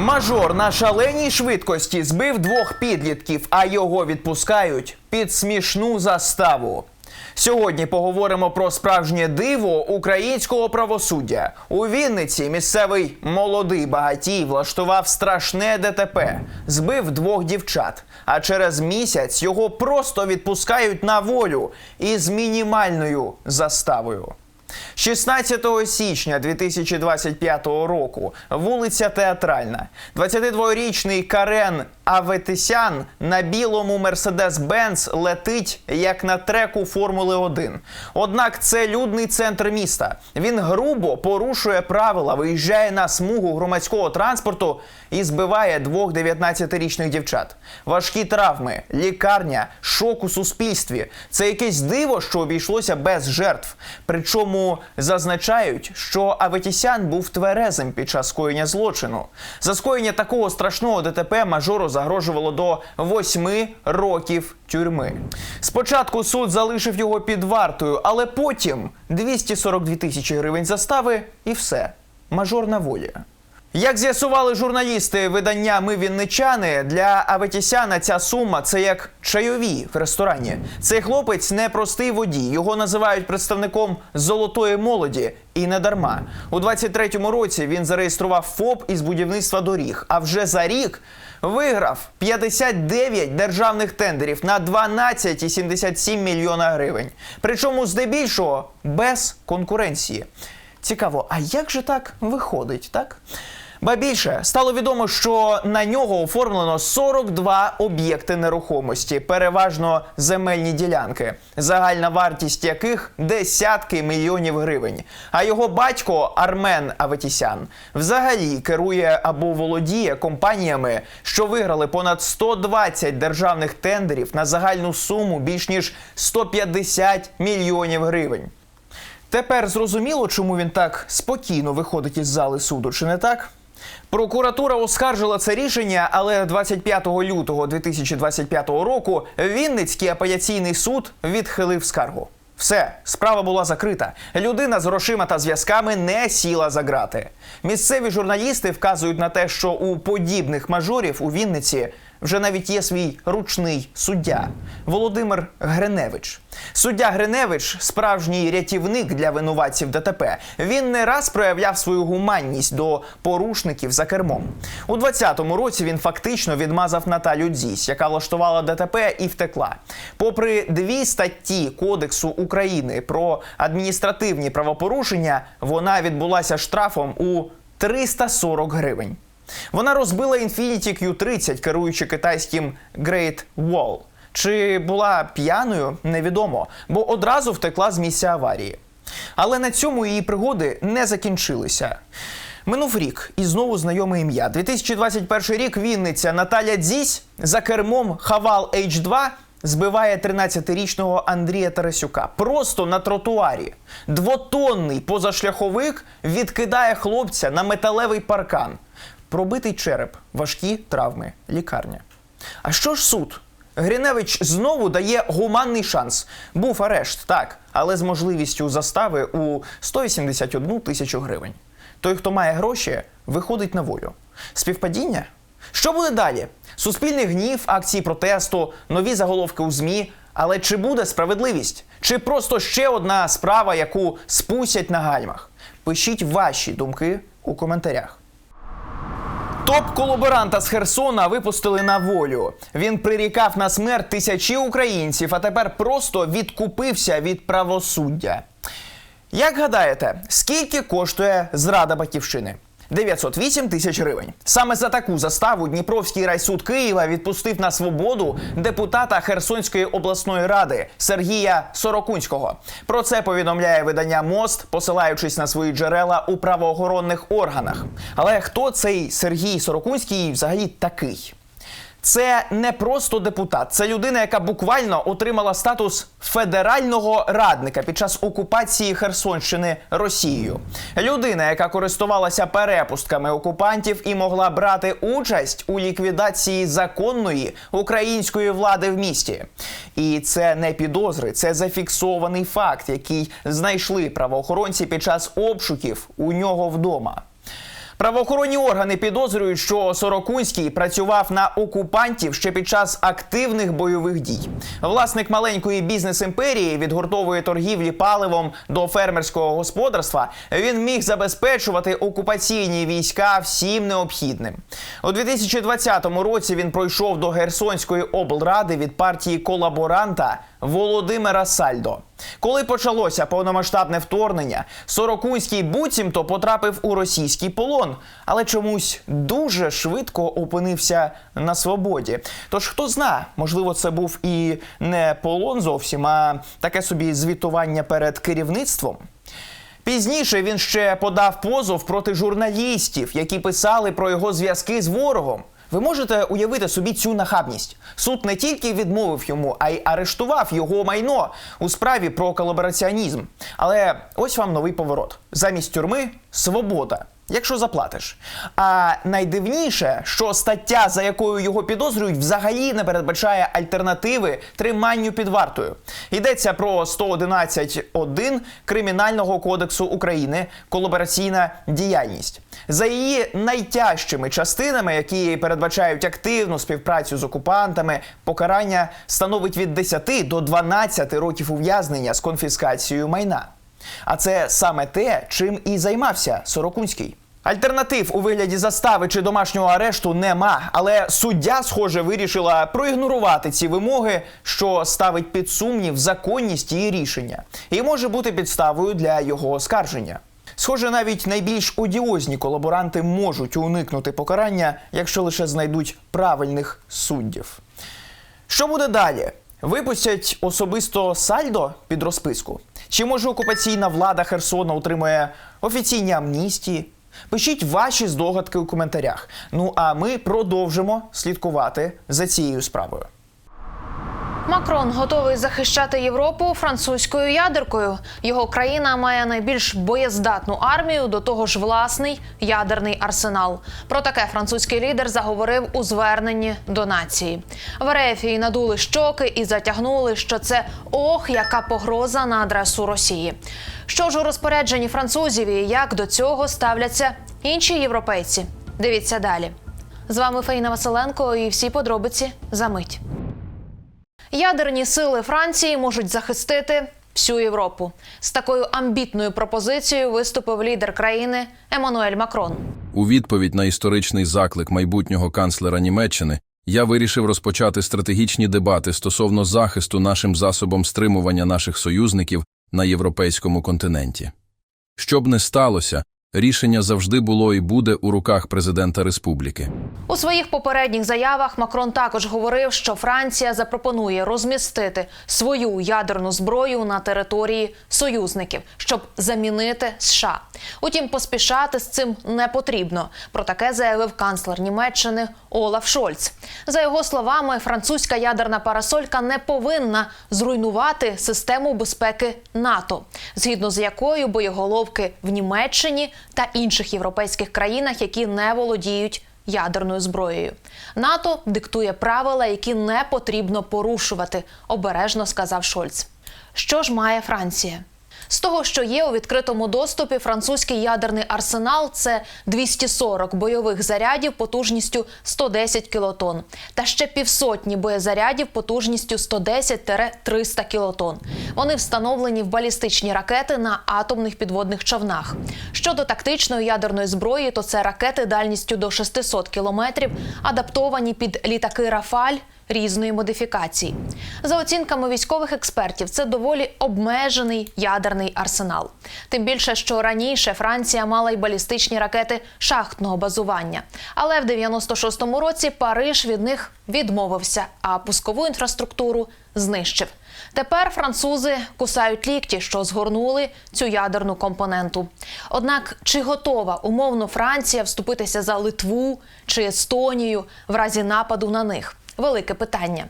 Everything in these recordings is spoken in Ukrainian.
Мажор на шаленій швидкості збив двох підлітків, а його відпускають під смішну заставу. Сьогодні поговоримо про справжнє диво українського правосуддя. У Вінниці місцевий молодий багатій влаштував страшне ДТП, збив двох дівчат. А через місяць його просто відпускають на волю із мінімальною заставою. 16 січня 2025 року вулиця Театральна. 22-річний Карен Аветисян на білому Мерседес-Бенц летить як на треку Формули 1. Однак це людний центр міста. Він грубо порушує правила, виїжджає на смугу громадського транспорту і збиває двох 19-річних дівчат. Важкі травми, лікарня, шок у суспільстві. Це якесь диво, що обійшлося без жертв. Причому зазначають, що Аветісян був тверезим під час скоєння злочину. За скоєння такого страшного ДТП мажору загрожувало до восьми років тюрми. Спочатку суд залишив його під вартою, але потім 242 тисячі гривень застави і все. Мажор на волі. Як з'ясували журналісти видання Ми Вінничани, для Аветісяна ця сума це як чайові в ресторані. Цей хлопець не простий водій. Його називають представником золотої молоді. І не дарма. У 23-му році він зареєстрував ФОП із будівництва доріг. А вже за рік виграв 59 державних тендерів на 12,77 мільйона гривень. Причому здебільшого без конкуренції. Цікаво, а як же так виходить, так? Ба більше стало відомо, що на нього оформлено 42 об'єкти нерухомості, переважно земельні ділянки, загальна вартість яких десятки мільйонів гривень. А його батько Армен Аветісян взагалі керує або володіє компаніями, що виграли понад 120 державних тендерів на загальну суму більш ніж 150 мільйонів гривень. Тепер зрозуміло, чому він так спокійно виходить із зали суду, чи не так? Прокуратура оскаржила це рішення, але 25 лютого 2025 року Вінницький апеляційний суд відхилив скаргу. Все, справа була закрита. Людина з грошима та зв'язками не сіла за грати. Місцеві журналісти вказують на те, що у подібних мажорів у Вінниці вже навіть є свій ручний суддя Володимир Гриневич. Суддя Гриневич справжній рятівник для винуватців ДТП. Він не раз проявляв свою гуманність до порушників за кермом. У 20-му році він фактично відмазав Наталю Дзісь, яка влаштувала ДТП і втекла. Попри дві статті Кодексу України про адміністративні правопорушення, вона відбулася штрафом у 340 гривень. Вона розбила Infiniti Q30, керуючи китайським Great Wall. Чи була п'яною, невідомо, бо одразу втекла з місця аварії. Але на цьому її пригоди не закінчилися. Минув рік і знову знайоме ім'я. 2021 рік Вінниця Наталя Дзісь за кермом Хавал H2 збиває 13-річного Андрія Тарасюка просто на тротуарі. Двотонний позашляховик відкидає хлопця на металевий паркан. Пробитий череп, важкі травми, лікарня. А що ж суд? Гриневич знову дає гуманний шанс. Був арешт, так, але з можливістю застави у 181 тисячу гривень. Той, хто має гроші, виходить на волю. Співпадіння? Що буде далі? Суспільний гнів, акції протесту, нові заголовки у ЗМІ. Але чи буде справедливість? Чи просто ще одна справа, яку спустять на гальмах? Пишіть ваші думки у коментарях. Топ-колаборанта з Херсона випустили на волю. Він прирікав на смерть тисячі українців, а тепер просто відкупився від правосуддя. Як гадаєте, скільки коштує зрада батьківщини? 908 тисяч гривень. Саме за таку заставу Дніпровський райсуд Києва відпустив на свободу депутата Херсонської обласної ради Сергія Сорокунського. Про це повідомляє видання Мост, посилаючись на свої джерела у правоохоронних органах. Але хто цей Сергій Сорокунський взагалі такий? Це не просто депутат, це людина, яка буквально отримала статус федерального радника під час окупації Херсонщини Росією. Людина, яка користувалася перепустками окупантів і могла брати участь у ліквідації законної української влади в місті. І це не підозри, це зафіксований факт, який знайшли правоохоронці під час обшуків у нього вдома. Правоохоронні органи підозрюють, що Сорокунський працював на окупантів ще під час активних бойових дій. Власник маленької бізнес-імперії від гуртової торгівлі паливом до фермерського господарства він міг забезпечувати окупаційні війська всім необхідним. У 2020 році він пройшов до Герсонської облради від партії колаборанта Володимира Сальдо. Коли почалося повномасштабне вторгнення, Сорокунський буцімто потрапив у російський полон, але чомусь дуже швидко опинився на свободі. Тож хто зна, можливо, це був і не полон зовсім, а таке собі звітування перед керівництвом. Пізніше він ще подав позов проти журналістів, які писали про його зв'язки з ворогом. Ви можете уявити собі цю нахабність. Суд не тільки відмовив йому, а й арештував його майно у справі про колабораціонізм. Але ось вам новий поворот: замість тюрми свобода. Якщо заплатиш. А найдивніше, що стаття, за якою його підозрюють, взагалі не передбачає альтернативи триманню під вартою. Йдеться про 111.1 Кримінального кодексу України колабораційна діяльність. За її найтяжчими частинами, які передбачають активну співпрацю з окупантами, покарання становить від 10 до 12 років ув'язнення з конфіскацією майна. А це саме те, чим і займався Сорокунський. Альтернатив у вигляді застави чи домашнього арешту нема, але суддя, схоже, вирішила проігнорувати ці вимоги, що ставить під сумнів законність її рішення, і може бути підставою для його оскарження. Схоже, навіть найбільш одіозні колаборанти можуть уникнути покарання, якщо лише знайдуть правильних суддів. Що буде далі? Випустять особисто сальдо під розписку? Чи може окупаційна влада Херсона отримує офіційні амністії? Пишіть ваші здогадки у коментарях. Ну а ми продовжимо слідкувати за цією справою. Макрон готовий захищати Європу французькою ядеркою. Його країна має найбільш боєздатну армію, до того ж власний ядерний арсенал. Про таке французький лідер заговорив у зверненні до нації. В Ерефії надули щоки і затягнули, що це ох, яка погроза на адресу Росії. Що ж у розпорядженні французів і як до цього ставляться інші європейці? Дивіться далі. З вами Фаїна Василенко і всі подробиці за мить. Ядерні сили Франції можуть захистити всю Європу. З такою амбітною пропозицією виступив лідер країни Еммануель Макрон. У відповідь на історичний заклик майбутнього канцлера Німеччини я вирішив розпочати стратегічні дебати стосовно захисту нашим засобом стримування наших союзників на європейському континенті. Що б не сталося, рішення завжди було і буде у руках президента республіки. У своїх попередніх заявах Макрон також говорив, що Франція запропонує розмістити свою ядерну зброю на території союзників, щоб замінити США. Утім, поспішати з цим не потрібно. Про таке заявив канцлер Німеччини Олаф Шольц. За його словами, французька ядерна парасолька не повинна зруйнувати систему безпеки НАТО, згідно з якою боєголовки в Німеччині та інших європейських країнах, які не володіють ядерною зброєю. НАТО диктує правила, які не потрібно порушувати, обережно сказав Шольц. Що ж має Франція? З того, що є у відкритому доступі, французький ядерний арсенал це 240 бойових зарядів потужністю 110 кілотон, та ще півсотні боєзарядів потужністю 110-300 кілотон. Вони встановлені в балістичні ракети на атомних підводних човнах. Щодо тактичної ядерної зброї, то це ракети дальністю до 600 кілометрів, адаптовані під літаки Рафаль різної модифікації. За оцінками військових експертів, це доволі обмежений ядерний арсенал. Тим більше, що раніше Франція мала й балістичні ракети шахтного базування. Але в 96-му році Париж від них відмовився, а пускову інфраструктуру знищив. Тепер французи кусають лікті, що згорнули цю ядерну компоненту. Однак, чи готова умовно Франція вступитися за Литву чи Естонію в разі нападу на них? Велике питання.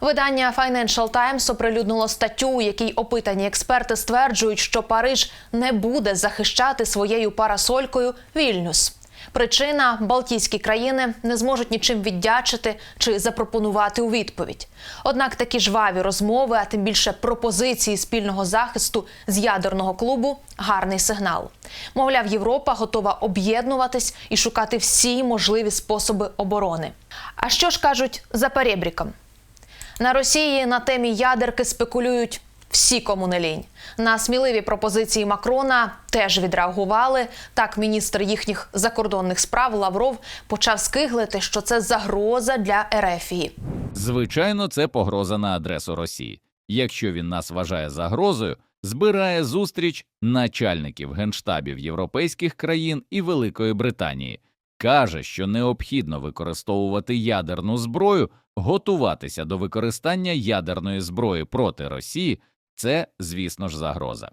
Видання Financial Times оприлюднило статтю, у якій опитані експерти стверджують, що Париж не буде захищати своєю парасолькою Вільнюс. Причина Балтійські країни не зможуть нічим віддячити чи запропонувати у відповідь. Однак такі жваві розмови, а тим більше пропозиції спільного захисту з ядерного клубу гарний сигнал. Мовляв, Європа готова об'єднуватись і шукати всі можливі способи оборони. А що ж кажуть за перебріком? На Росії на темі ядерки спекулюють всі, кому не лінь. На сміливі пропозиції Макрона теж відреагували. Так, міністр їхніх закордонних справ Лавров почав скиглити, що це загроза для Ерефії. Звичайно, це погроза на адресу Росії. Якщо він нас вважає загрозою, збирає зустріч начальників генштабів європейських країн і Великої Британії, каже, що необхідно використовувати ядерну зброю, готуватися до використання ядерної зброї проти Росії. Це, звісно ж, загроза.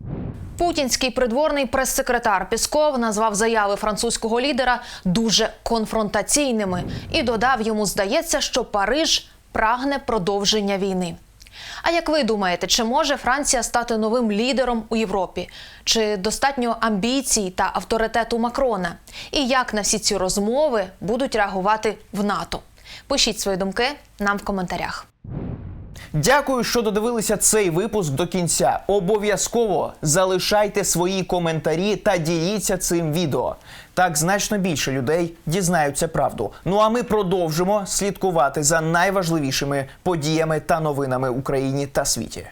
Путінський придворний прес-секретар Пісков назвав заяви французького лідера дуже конфронтаційними і додав йому, здається, що Париж прагне продовження війни. А як ви думаєте, чи може Франція стати новим лідером у Європі? Чи достатньо амбіцій та авторитету Макрона? І як на всі ці розмови будуть реагувати в НАТО? Пишіть свої думки нам в коментарях. Дякую, що додивилися цей випуск до кінця. Обов'язково залишайте свої коментарі та діліться цим відео. Так значно більше людей дізнаються правду. Ну а ми продовжимо слідкувати за найважливішими подіями та новинами Україні та світі.